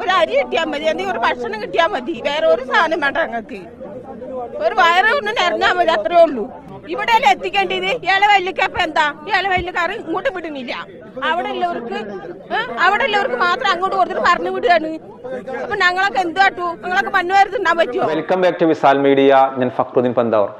ഒരു അരി കിട്ടിയാൽ മതി. എന്തെങ്കിലും ഒരു ഭക്ഷണം കിട്ടിയാൽ മതി. വേറെ ഒരു സാധനം വേണ്ട ഞങ്ങൾക്ക്. ഒരു വയറ് ഒന്ന് നിറഞ്ഞാൽ മതി അത്രേ ഉള്ളൂ. ഇവിടെ അല്ലേ എത്തിക്കേണ്ടത്? ഇയാളെ വല്ലിക്കപ്പ എന്താ? ഇയാളെ വല്ലിക്കാറ് ഇങ്ങോട്ട് വിടുന്നില്ല. അവിടെ ഉള്ളവർക്ക് അവിടെ ഉള്ളവർക്ക് മാത്രം അങ്ങോട്ട് കൊടുത്തിട്ട് പറഞ്ഞു വിടുകയാണ്. അപ്പൊ ഞങ്ങളൊക്കെ എന്ത് കാട്ടു? ഞങ്ങളൊക്കെ മണ്ണുവാരത്ത് തിന്നാൻ പറ്റുമോ welcome back to Visal media ഞാൻ ഫക്രുദ്ദീൻ പന്താവർ.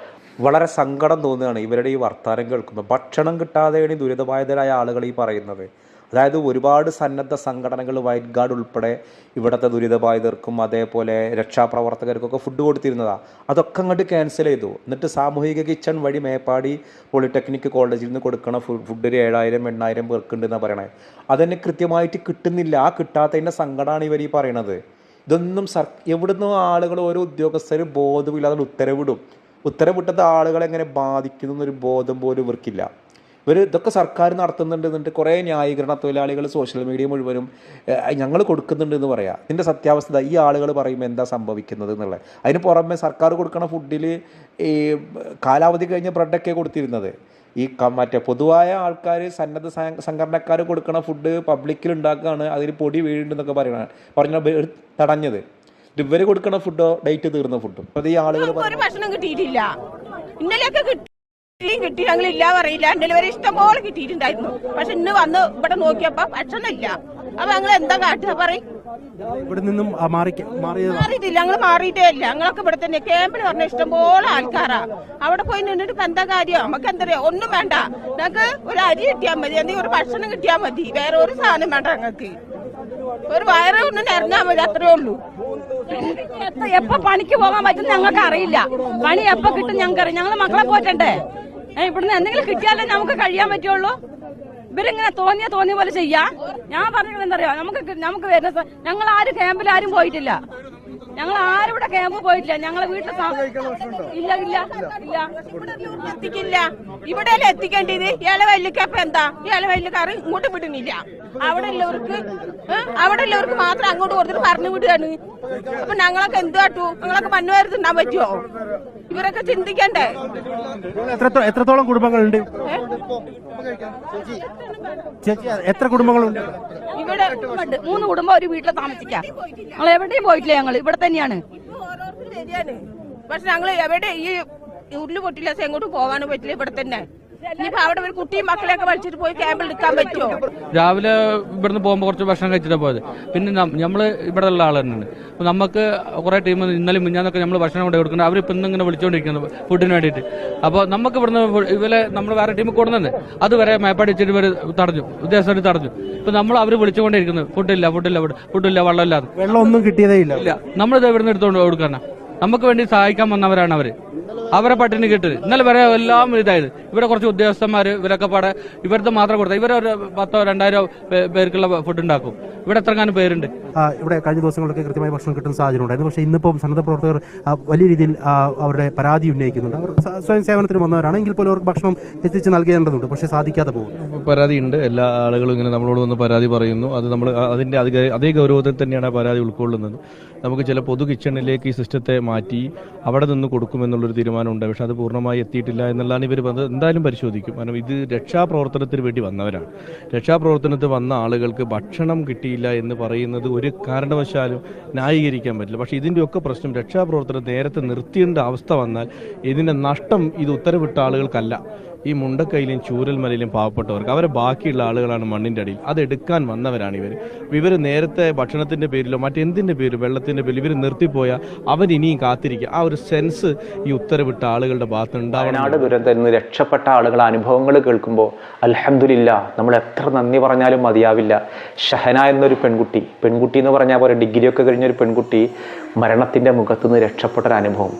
വളരെ സങ്കടം തോന്നുകയാണ് ഇവരുടെ ഈ വർത്താനം കേൾക്കുമ്പോൾ. ഭക്ഷണം കിട്ടാതെയാണ് ദുരിതബാധിതരായ ആളുകൾ ഈ പറയുന്നത്. അതായത് ഒരുപാട് സന്നദ്ധ സംഘടനകൾ വൈറ്റ് ഗാർഡ് ഉൾപ്പെടെ ഇവിടുത്തെ ദുരിതബാധിതർക്കും അതേപോലെ രക്ഷാപ്രവർത്തകർക്കൊക്കെ ഫുഡ് കൊടുത്തിരുന്നതാ. അതൊക്കെ അങ്ങോട്ട് ക്യാൻസൽ ചെയ്തു. എന്നിട്ട് സാമൂഹിക കിച്ചൺ വഴി മേപ്പാടി പോളിടെക്നിക് കോളേജിൽ നിന്ന് കൊടുക്കണ ഫുഡ് ഒരു ഏഴായിരം എണ്ണായിരം പേർക്കുണ്ടെന്നാണ് പറയണേ. അതന്നെ കൃത്യമായിട്ട് കിട്ടുന്നില്ല. ആ കിട്ടാത്തതിന്റെ സങ്കടമാണ് ഇവർ ഈ പറയണത്. ഇതൊന്നും സർ എവിടുന്നോ ആളുകൾ ഓരോ ഉദ്യോഗസ്ഥർ ബോധമില്ലാതെ ഉത്തരവിടും. ഉത്തരവിട്ടത് ആളുകളെ എങ്ങനെ ബാധിക്കുന്നു എന്നൊരു ബോധം പോലും ഇവർക്കില്ല. ഇവർ ഇതൊക്കെ സർക്കാർ നടത്തുന്നുണ്ട് എന്നിട്ട് കുറേ ന്യായീകരണ തൊഴിലാളികൾ സോഷ്യൽ മീഡിയ മുഴുവനും ഞങ്ങൾ കൊടുക്കുന്നുണ്ട് എന്ന് പറയാം. ഇതിന്റെ സത്യാവസ്ഥ ഈ ആളുകൾ പറയുമ്പോൾ എന്താ സംഭവിക്കുന്നത് എന്നുള്ളത്. അതിന് പുറമെ സർക്കാർ കൊടുക്കുന്ന ഫുഡിൽ ഈ കാലാവധി കഴിഞ്ഞ ബ്രെഡൊക്കെ കൊടുത്തിരുന്നത്. ഈ മറ്റേ പൊതുവായ ആൾക്കാർ സന്നദ്ധ സംഘടനക്കാർ കൊടുക്കുന്ന ഫുഡ് പബ്ലിക്കിൽ ഉണ്ടാക്കുകയാണ് അതിൽ പൊടി വീഴുണ്ടെന്നൊക്കെ പറയണ പറഞ്ഞ തടഞ്ഞത്. ഇവർ കൊടുക്കുന്ന ഫുഡോ ഡേറ്റ് തീർന്ന ഫുഡോ. അത് ഈ ആളുകൾ ഭക്ഷണം കിട്ടിയിട്ടില്ല. ഇന്നലെയൊക്കെ കിട്ടി കിട്ടി ഞങ്ങൾ ഇല്ല പറയില്ല. ഡെലിവറി വരെ ഇഷ്ടം പോലെ കിട്ടിയിട്ടുണ്ടായിരുന്നു. പക്ഷെ ഇന്ന് വന്ന് ഇവിടെ നോക്കിയപ്പോ ഭക്ഷണം ഇല്ല അപ്പൊ ഞങ്ങൾ എന്താ കാട്ടുക പറയും? ഇവിടെ നിന്നും മാറിയിട്ടില്ല. ഞങ്ങൾ മാറിയിട്ടേ ഇല്ല. ഞങ്ങളൊക്കെ ഇവിടെ തന്നെ ക്യാമ്പിൽ പറഞ്ഞ ഇഷ്ടംപോലെ ആൾക്കാരാ. അവിടെ പോയി നിന്നിട്ട് ഇപ്പൊ എന്താ കാര്യം? നമുക്ക് എന്താ ഒന്നും വേണ്ട. ഞങ്ങൾക്ക് ഒരു അരി കിട്ടിയാൽ മതി. എന്തെങ്കിലും ഒരു ഭക്ഷണം കിട്ടിയാൽ മതി. വേറെ ഒരു സാധനം വേണ്ട ഞങ്ങൾക്ക്. ഒരു വയറ് ഒന്നും നിറഞ്ഞാൽ മതി അത്രേ ഉള്ളൂ. എപ്പ- പണിക്ക് പോകാൻ പറ്റും ഞങ്ങൾക്ക് അറിയില്ല. പണി എപ്പ കിട്ടും ഞങ്ങൾക്ക് അറിയാം ഞങ്ങൾ മക്കളെ പോറ്റണ്ടേ? ഇവിടുന്ന് എന്തെങ്കിലും കിട്ടിയാലേ നമുക്ക് കഴിയാൻ പറ്റുള്ളൂ. ഇവരിങ്ങനെ തോന്നിയ തോന്നിയ പോലെ ചെയ്യാ. ഞാൻ പറഞ്ഞത് എന്തറിയോ നമുക്ക് നമുക്ക് വരുന്ന ഞങ്ങൾ ആരും ക്യാമ്പിൽ ആരും പോയിട്ടില്ല. ഞങ്ങൾ ആരും ഇവിടെ ക്യാമ്പ് പോയിട്ടില്ല. ഞങ്ങളെ വീട്ടിൽ ഇല്ല ഇല്ല ഇല്ല. എത്തിക്കില്ല. ഇവിടെ അല്ലേ എത്തിക്കേണ്ടത് ഇയാളെ വല്ലിക്കപ്പ എന്താ? ഇയാളെ വല്ലിക്കാർ ഇങ്ങോട്ട് വിടുന്നില്ല. അവിടെ ഉള്ളവർക്ക്? അവിടെ ഉള്ളവർക്ക് മാത്രം അങ്ങോട്ട് കൊടുത്തിട്ട് പറഞ്ഞു വിടുകയാണ്. അപ്പൊ ഞങ്ങളൊക്കെ എന്ത് കാട്ടു? ഞങ്ങളൊക്കെ തിന്നാൻ പറ്റുമോ ഇവരൊക്കെ ചിന്തിക്കണ്ടേ? എത്ര എത്രത്തോളം കുടുംബങ്ങളുണ്ട്? ചേച്ചി എത്ര കുടുംബങ്ങളുണ്ട്? ഇവിടെ. മൂന്ന് കുടുംബം ഒരു വീട്ടിൽ താമസിക്കാം. ഞങ്ങൾ എവിടെയും പോയിട്ടില്ല ഞങ്ങൾ. ഇവിടെ തന്നെയാണ്. പക്ഷെ ഞങ്ങൾ എവിടെ ഈ ഉരുൾ പൊട്ടില്ല എങ്ങോട്ടും പോകാനും പറ്റില്ല. ഇവിടെ തന്നെ. ഇനിയിപ്പോ അവിടെ ഒരു കുട്ടിയും മക്കളെയൊക്കെ വലിച്ചിട്ട് പോയി ക്യാമ്പിൽ എടുക്കാൻ പറ്റുമോ? രാവിലെ ഇവിടുന്ന് പോകുമ്പോൾ കുറച്ച് ഭക്ഷണം കഴിച്ചിട്ടാണ് പോയത്. പിന്നെ നമ്മൾ ഇവിടെ ഉള്ള ആൾ തന്നെയാണ്. അപ്പോൾ നമുക്ക് കുറെ ടീം ഇന്നലെ മിഞ്ഞാന്നൊക്കെ നമ്മൾ ഭക്ഷണം കൊണ്ട് കൊടുക്കുന്നത് അവർ ഇപ്പം ഇങ്ങനെ വിളിച്ചുകൊണ്ടിരിക്കുന്നത് ഫുഡിന് വേണ്ടിയിട്ട്. അപ്പോൾ നമുക്ക് ഇവിടുന്ന് ഇവരെ നമ്മൾ വേറെ ടീം കൊടുക്കുന്നത് അതുവരെ മേപ്പാടി വെച്ചിട്ട് ഇവർ തടഞ്ഞു. ഉദ്ദേശം തടഞ്ഞു. ഇപ്പൊ നമ്മൾ അവർ വിളിച്ചുകൊണ്ടിരിക്കുന്നത് ഫുഡില്ല ഫുഡില്ല ഫുഡ് ഫുഡില്ല വെള്ളമില്ലാതെ. വെള്ളം ഒന്നും കിട്ടിയതേ ഇല്ല. ഇല്ല. നമ്മളിത് ഇവിടുന്ന് എടുത്തോണ്ട് കൊടുക്കാനാ. നമുക്ക് വേണ്ടി സഹായിക്കാൻ വന്നവരാണ് അവർ. അവരെ പട്ടിണി കിട്ടി ഇന്നലെ വരെ എല്ലാം ഇതായത്. ഇവിടെ കുറച്ച് ഉദ്യോഗസ്ഥന്മാർ ഇവരൊക്കെ പാടെ ഇവരുടെ മാത്രം കൊടുത്ത ഒരു പത്തോ രണ്ടായിരോ പേർക്കുള്ള ഫുഡ് ഉണ്ടാക്കും. ഇവിടെ എത്രങ്ങാനും പേരുണ്ട്. ആ, ഇവിടെ കഴിഞ്ഞ ദിവസങ്ങളൊക്കെ കൃത്യമായി ഭക്ഷണം കിട്ടുന്ന സാഹചര്യം ഉണ്ടായിരുന്നു. പക്ഷേ ഇന്നിപ്പം സന്നദ്ധ പ്രവർത്തകർ വലിയ രീതിയിൽ അവരുടെ പരാതി ഉന്നയിക്കുന്നുണ്ട്. അവർ സ്വയം സേവനത്തിന് വന്നവരാണ്. എങ്കിൽ പോലും അവർക്ക് ഭക്ഷണം എത്തിച്ച് നൽകേണ്ടതുണ്ട്. പക്ഷേ സാധിക്കാതെ പോകും. പരാതിയുണ്ട്. എല്ലാ ആളുകളും ഇങ്ങനെ നമ്മളോട് വന്ന് പരാതി പറയുന്നു. അത് നമ്മൾ അതിന്റെ അതേ ഗൗരവത്തിൽ തന്നെയാണ് ആ പരാതി ഉൾക്കൊള്ളുന്നത്. നമുക്ക് ചില പൊതു കിച്ചണിലേക്ക് ഈ സിസ്റ്റത്തെ മാറ്റി അവിടെ നിന്ന് കൊടുക്കുമെന്നുള്ളൊരു തീരുമാനമുണ്ട്. പക്ഷെ അത് പൂർണമായി എത്തിയിട്ടില്ല എന്നുള്ളതാണ് ഇവർ വന്നത് എന്തായാലും പരിശോധിക്കും. കാരണം ഇത് രക്ഷാപ്രവർത്തനത്തിന് വേണ്ടി വന്നവരാണ്. രക്ഷാപ്രവർത്തനത്തിൽ വന്ന ആളുകൾക്ക് ഭക്ഷണം കിട്ടിയില്ല എന്ന് പറയുന്നത് ഒരു കാരണവശാലും ന്യായീകരിക്കാൻ പറ്റില്ല. പക്ഷേ ഇതിന്റെയൊക്കെ പ്രശ്നം രക്ഷാപ്രവർത്തനം നേരത്തെ നിർത്തിയേണ്ട അവസ്ഥ വന്നാൽ ഇതിന്റെ നഷ്ടം ഇത് ഉത്തരവിട്ട ആളുകൾക്കല്ല. ഈ മുണ്ടക്കൈയിലും ചൂരൽമലയിലും പാവപ്പെട്ടവർക്ക് അവരെ ബാക്കിയുള്ള ആളുകളാണ് മണ്ണിന്റെ അടിയിൽ. അത് എടുക്കാൻ വന്നവരാണ് ഇവർ ഇവർ നേരത്തെ ഭക്ഷണത്തിന്റെ പേരിലോ മറ്റെന്തിന്റെ പേരിലോ വെള്ളത്തിന്റെ പേരിൽ ഇവർ നിർത്തിപ്പോയാൽ അവൻ ഇനിയും കാത്തിരിക്കുക ആ ഒരു സെൻസ് ഈ ഉത്തരവിട്ട ആളുകളുടെ ഭാഗത്ത് ഉണ്ടാവണം. നാട് ദുരന്തത്തിൽ നിന്ന് രക്ഷപ്പെട്ട ആളുകളെ അനുഭവങ്ങൾ കേൾക്കുമ്പോൾ അലഹമില്ല നമ്മൾ എത്ര നന്ദി പറഞ്ഞാലും മതിയാവില്ല. ഷഹന എന്നൊരു പെൺകുട്ടി പെൺകുട്ടി എന്ന് പറഞ്ഞാൽ പോലെ ഡിഗ്രിയൊക്കെ കഴിഞ്ഞ ഒരു പെൺകുട്ടി മരണത്തിന്റെ മുഖത്തുനിന്ന് രക്ഷപ്പെട്ട ഒരു അനുഭവം.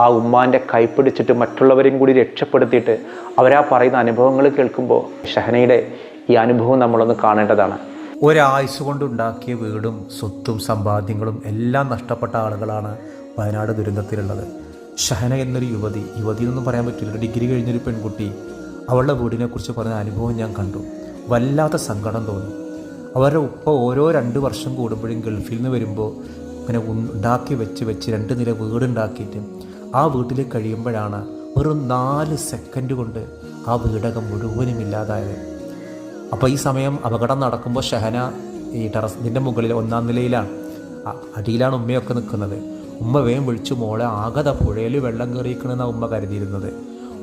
ആ ഉമ്മാന്റെ കൈപ്പിടിച്ചിട്ട് മറ്റുള്ളവരെയും കൂടി രക്ഷപ്പെടുത്തിയിട്ട് അവരാ പറയുന്ന അനുഭവങ്ങൾ കേൾക്കുമ്പോൾ ഷഹനയുടെ ഈ അനുഭവം നമ്മളൊന്ന് കാണേണ്ടതാണ്. ഒരായുസ് കൊണ്ടുണ്ടാക്കിയ വീടും സ്വത്തും സമ്പാദ്യങ്ങളും എല്ലാം നഷ്ടപ്പെട്ട ആളുകളാണ് വയനാട് ദുരന്തത്തിലുള്ളത്. ഷഹന എന്നൊരു യുവതി യുവതി എന്നൊന്നും പറയാൻ പറ്റില്ല. ഡിഗ്രി കഴിഞ്ഞൊരു പെൺകുട്ടി അവളുടെ വീടിനെക്കുറിച്ച് പറഞ്ഞ അനുഭവം ഞാൻ കണ്ടു. വല്ലാത്ത സങ്കടം തോന്നി. അവരുടെ ഉപ്പ ഓരോ രണ്ട് വർഷം കൂടുമ്പോഴും ഗൾഫിൽ നിന്ന് വരുമ്പോൾ ഇങ്ങനെ ഉണ്ടാക്കി വെച്ച് വെച്ച് രണ്ട് നില വീടുണ്ടാക്കിയിട്ട് ആ വീട്ടിൽ കഴിയുമ്പോഴാണ് ഒരു നാല് സെക്കൻഡ് കൊണ്ട് ആ വീടകം മുഴുവനും ഇല്ലാതായത്. അപ്പോൾ ഈ സമയം അപകടം നടക്കുമ്പോൾ ഷഹന ഈ ടെറസിന്റെ മുകളിൽ ഒന്നാം നിലയിലാണ്. അടിയിലാണ് ഉമ്മയൊക്കെ നിൽക്കുന്നത്. ഉമ്മ വേം വിളിച്ചു മോളെ ആകത പുഴയിൽ വെള്ളം കയറിയിരിക്കണമെന്നാണ് ഉമ്മ കരുതിയിരുന്നത്.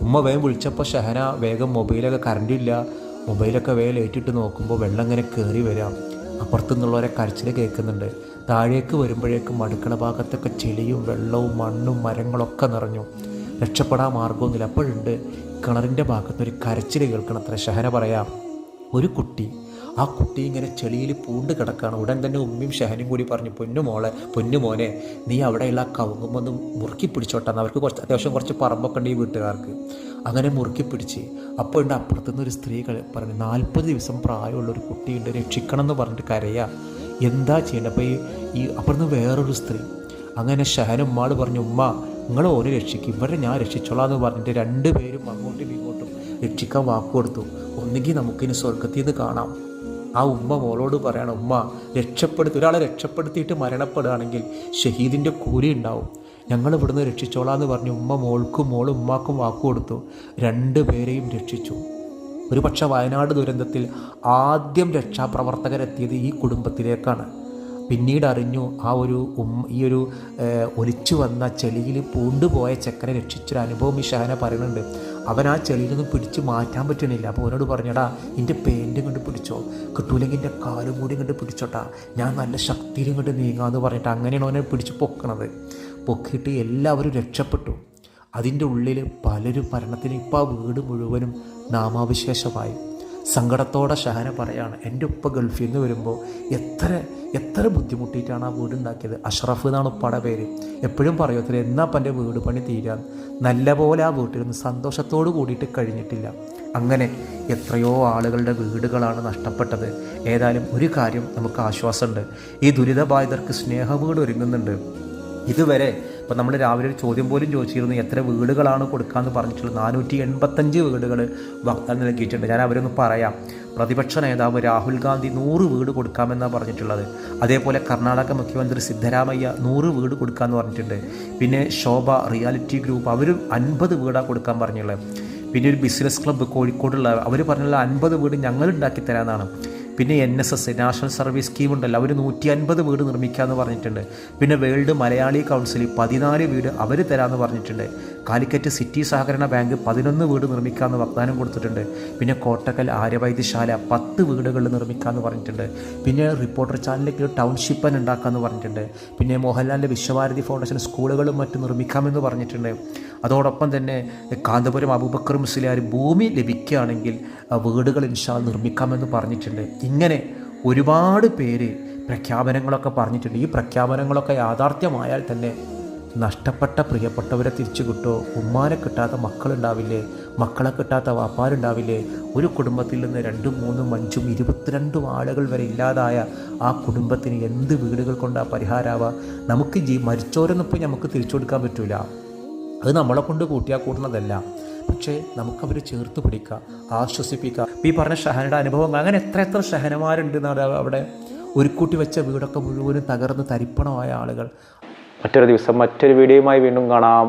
ഉമ്മ വേം വിളിച്ചപ്പോൾ ഷഹന വേഗം മൊബൈലൊക്കെ കറണ്ടില്ല മൊബൈലൊക്കെ വേഗം നോക്കുമ്പോൾ വെള്ളം ഇങ്ങനെ കയറി വരാം. അപ്പുറത്തു നിന്നുള്ളവരെ കരച്ചിൽ കേൾക്കുന്നുണ്ട്. താഴേക്ക് വരുമ്പോഴേക്കും അടുക്കള ഭാഗത്തൊക്കെ ചെളിയും വെള്ളവും മണ്ണും മരങ്ങളൊക്കെ നിറഞ്ഞു. രക്ഷപ്പെടാൻ മാർഗമൊന്നുമില്ല അപ്പോഴുണ്ട് കിണറിന്റെ ഭാഗത്തൊരു കരച്ചിൽ കേൾക്കണത്ര. ഷഹന പറയാം ഒരു കുട്ടി ആ കുട്ടി ഇങ്ങനെ ചെളിയിൽ പൂണ്ട് കിടക്കുകയാണ് ഉടൻ തന്നെ ഉമ്മയും ഷഹനും കൂടി പറഞ്ഞു പൊന്നു മോളെ പൊന്നു നീ അവിടെയുള്ള ആ കവുങ്ങുമൊന്ന് മുറുക്കി പിടിച്ചോട്ടെന്ന് അവർക്ക് കുറച്ച് അത്യാവശ്യം കുറച്ച് പറമ്പൊക്കെ ഉണ്ട് ഈ വീട്ടുകാർക്ക്. അങ്ങനെ മുറുക്കി പിടിച്ച്. അപ്പോൾ ഉണ്ട് അപ്പുറത്തുനിന്ന് ഒരു സ്ത്രീ പറഞ്ഞു നാൽപ്പത് ദിവസം പ്രായമുള്ള ഒരു കുട്ടിയുണ്ട് രക്ഷിക്കണം എന്ന് പറഞ്ഞിട്ട് കരയാ. എന്താ ചെയ്യേണ്ടത്? അപ്പോൾ ഈ അപ്പുറത്ത് വേറൊരു സ്ത്രീ അങ്ങനെ ഷഹനും ഉമ്മാട് പറഞ്ഞു ഉമ്മ നിങ്ങൾ ഓരോ രക്ഷിക്കും ഇവരെ ഞാൻ രക്ഷിച്ചോളാം എന്ന് പറഞ്ഞിട്ട് രണ്ടുപേരും അങ്ങോട്ടും ഇങ്ങോട്ടും രക്ഷിക്കാൻ വാക്ക് കൊടുത്തു. ഒന്നുകിൽ നമുക്കിനി സ്വർഗത്തിൽ നിന്ന് കാണാം. ആ ഉമ്മ മോളോട് പറയണം ഉമ്മ രക്ഷപ്പെടുത്തി ഒരാളെ രക്ഷപ്പെടുത്തിയിട്ട് മരണപ്പെടുകയാണെങ്കിൽ ഷഹീദിന്റെ കൂലി ഉണ്ടാവും. ഞങ്ങൾ ഇവിടുന്ന് രക്ഷിച്ചോളാം എന്ന് പറഞ്ഞ് ഉമ്മ മോൾക്കും മോളും ഉമ്മാക്കും വാക്ക് കൊടുത്തു. രണ്ട് പേരെയും രക്ഷിച്ചു. ഒരു പക്ഷേ വയനാട് ദുരന്തത്തിൽ ആദ്യം രക്ഷാപ്രവർത്തകരെത്തിയത് ഈ കുടുംബത്തിലേക്കാണ്. പിന്നീട് അറിഞ്ഞു ആ ഒരു ഉം ഈ ഒരു ഒലിച്ചു വന്ന ചെളിയിൽ പൂണ്ടുപോയ ചെക്കനെ രക്ഷിച്ചൊരു അനുഭവം ഈ ഷഹന പറയുന്നുണ്ട്. അവൻ ആ ചെളിയിൽ നിന്നും പിടിച്ച് മാറ്റാൻ പറ്റണില്ല. അപ്പോൾ അവനോട് പറഞ്ഞടാ എന്റെ പേന്റ് കൊണ്ട് പിടിച്ചോ. കിട്ടൂലെങ്കിൽ എന്റെ കാലും കൂടി കണ്ട് പിടിച്ചോട്ടാ. ഞാൻ നല്ല ശക്തിയിൽ കണ്ട് നീങ്ങാമെന്ന് പറഞ്ഞിട്ട് അങ്ങനെയാണ് അവനെ പിടിച്ച് പൊക്കണത്. പൊക്കിയിട്ട് എല്ലാവരും രക്ഷപ്പെട്ടു. അതിന്റെ ഉള്ളിൽ പലരും മരണത്തിന് ഇപ്പം ആ വീട് മുഴുവനും നാമാവിശേഷമായി. സങ്കടത്തോടെ ഷഹന പറയാണ് എന്റെ ഉപ്പ ഗൾഫിൽ നിന്ന് വരുമ്പോൾ എത്ര എത്ര ബുദ്ധിമുട്ടിയിട്ടാണ് ആ വീട് ഉണ്ടാക്കിയത്? അഷ്റഫ് എന്നാണ് ഉപ്പയുടെ പേര്. എപ്പോഴും പറയത്തില്ല എന്നാ അപ്പം എന്റെ വീട് പണി തീരാൻ നല്ല പോലെ ആ വീട്ടിൽ നിന്ന് സന്തോഷത്തോട് കൂടിയിട്ട് കഴിഞ്ഞിട്ടില്ല. അങ്ങനെ എത്രയോ ആളുകളുടെ വീടുകളാണ് നഷ്ടപ്പെട്ടത്. ഏതായാലും ഒരു കാര്യം നമുക്ക് ആശ്വാസമുണ്ട്. ഈ ദുരിതബാധിതർക്ക് സ്നേഹവീട് ഒരുങ്ങുന്നുണ്ട്. ഇതുവരെ ഇപ്പം നമ്മൾ രാവിലെ ഒരു ചോദ്യം പോലും ചോദിച്ചിരുന്നു എത്ര വീടുകളാണ് കൊടുക്കാമെന്ന് പറഞ്ഞിട്ടുള്ളത് നാനൂറ്റി എൺപത്തഞ്ച് വീടുകൾ വാഗ്ദാനം നൽകിയിട്ടുണ്ട്. ഞാൻ അവരൊന്ന് പറയാം. പ്രതിപക്ഷ നേതാവ് രാഹുൽ ഗാന്ധി നൂറ് വീട് കൊടുക്കാമെന്നാണ് പറഞ്ഞിട്ടുള്ളത്. അതേപോലെ കർണാടക മുഖ്യമന്ത്രി സിദ്ധരാമയ്യ നൂറ് വീട് കൊടുക്കാമെന്ന് പറഞ്ഞിട്ടുണ്ട്. പിന്നെ ശോഭ റിയാലിറ്റി ഗ്രൂപ്പ് അവരും അൻപത് വീടാണ് കൊടുക്കാൻ പറഞ്ഞുള്ളത് പിന്നെ ഒരു ബിസിനസ് ക്ലബ്ബ് കോഴിക്കോടുള്ള അവർ പറഞ്ഞുള്ള അൻപത് വീട് ഞങ്ങൾ ഉണ്ടാക്കി തരാമെന്നാണ് പിന്നെ N S S national service scheme ഉണ്ടല്ലോ. അവർ നൂറ്റി അൻപത് വീട് നിർമ്മിക്കാമെന്ന് പറഞ്ഞിട്ടുണ്ട്. പിന്നെ വേൾഡ് മലയാളി കൗൺസിൽ പതിനാല് വീട് അവർ തരാമെന്ന് പറഞ്ഞിട്ടുണ്ട്. കാലിക്കറ്റ് സിറ്റി സഹകരണ ബാങ്ക് പതിനൊന്ന് വീട് നിർമ്മിക്കാമെന്ന് വാഗ്ദാനം കൊടുത്തിട്ടുണ്ട്. പിന്നെ കോട്ടക്കൽ ആര്യവൈദ്യശാല പത്ത് വീടുകൾ നിർമ്മിക്കാമെന്ന് പറഞ്ഞിട്ടുണ്ട്. പിന്നെ റിപ്പോർട്ടർ ചാനലിലേക്ക് ടൗൺഷിപ്പ് തന്നെ ഉണ്ടാക്കാമെന്ന് പറഞ്ഞിട്ടുണ്ട്. പിന്നെ മോഹൻലാലിന്റെ വിശ്വഭാരതി ഫൗണ്ടേഷൻ സ്കൂളുകളും മറ്റും നിർമ്മിക്കാമെന്ന് പറഞ്ഞിട്ടുണ്ട്. അതോടൊപ്പം തന്നെ കാന്തപുരം അബൂബക്കർ മുസ്ലിയാർ ഭൂമി ലഭിക്കുകയാണെങ്കിൽ വീടുകൾ ഇൻഷാ നിർമ്മിക്കാമെന്ന് പറഞ്ഞിട്ടുണ്ട്. ഇങ്ങനെ ഒരുപാട് പേര് പ്രഖ്യാപനങ്ങളൊക്കെ പറഞ്ഞിട്ടുണ്ട്. ഈ പ്രഖ്യാപനങ്ങളൊക്കെ യാഥാർത്ഥ്യമായാൽ തന്നെ നഷ്ടപ്പെട്ട പ്രിയപ്പെട്ടവരെ തിരിച്ചു കിട്ടുമോ ഉമ്മാനെ കിട്ടാത്ത മക്കളുണ്ടാവില്ലേ? മക്കളെ കിട്ടാത്ത വാപ്പാരുണ്ടാവില്ലേ? ഒരു കുടുംബത്തിൽ നിന്ന് രണ്ടും മൂന്നും അഞ്ചും ഇരുപത്തിരണ്ടും ആളുകൾ വരെ ഇല്ലാതായ ആ കുടുംബത്തിന് എന്ത് വീടുകൾ കൊണ്ടാണ് പരിഹാരമാവുക നമുക്ക് ജീ മരിച്ചോരൊന്നും ഇപ്പോൾ നമുക്ക് തിരിച്ചു കൊടുക്കാൻ പറ്റൂല. അത് നമ്മളെ കൊണ്ട് കൂട്ടിയാൽ കൂട്ടുന്നതല്ല. പക്ഷേ നമുക്കവർ ചേർത്ത് പിടിക്കുക ആശ്വസിപ്പിക്കുക. ഈ പറഞ്ഞ ഷഹനയുടെ അനുഭവങ്ങൾ അങ്ങനെ എത്ര എത്ര ഷഹനമാരുണ്ട് അവിടെ ഒരു കൂട്ടി വെച്ച വീടൊക്കെ മുഴുവനും തകർന്ന് തരിപ്പണമായ ആളുകൾ. മറ്റൊരു ദിവസം മറ്റൊരു വീഡിയോയുമായി വീണ്ടും കാണാം.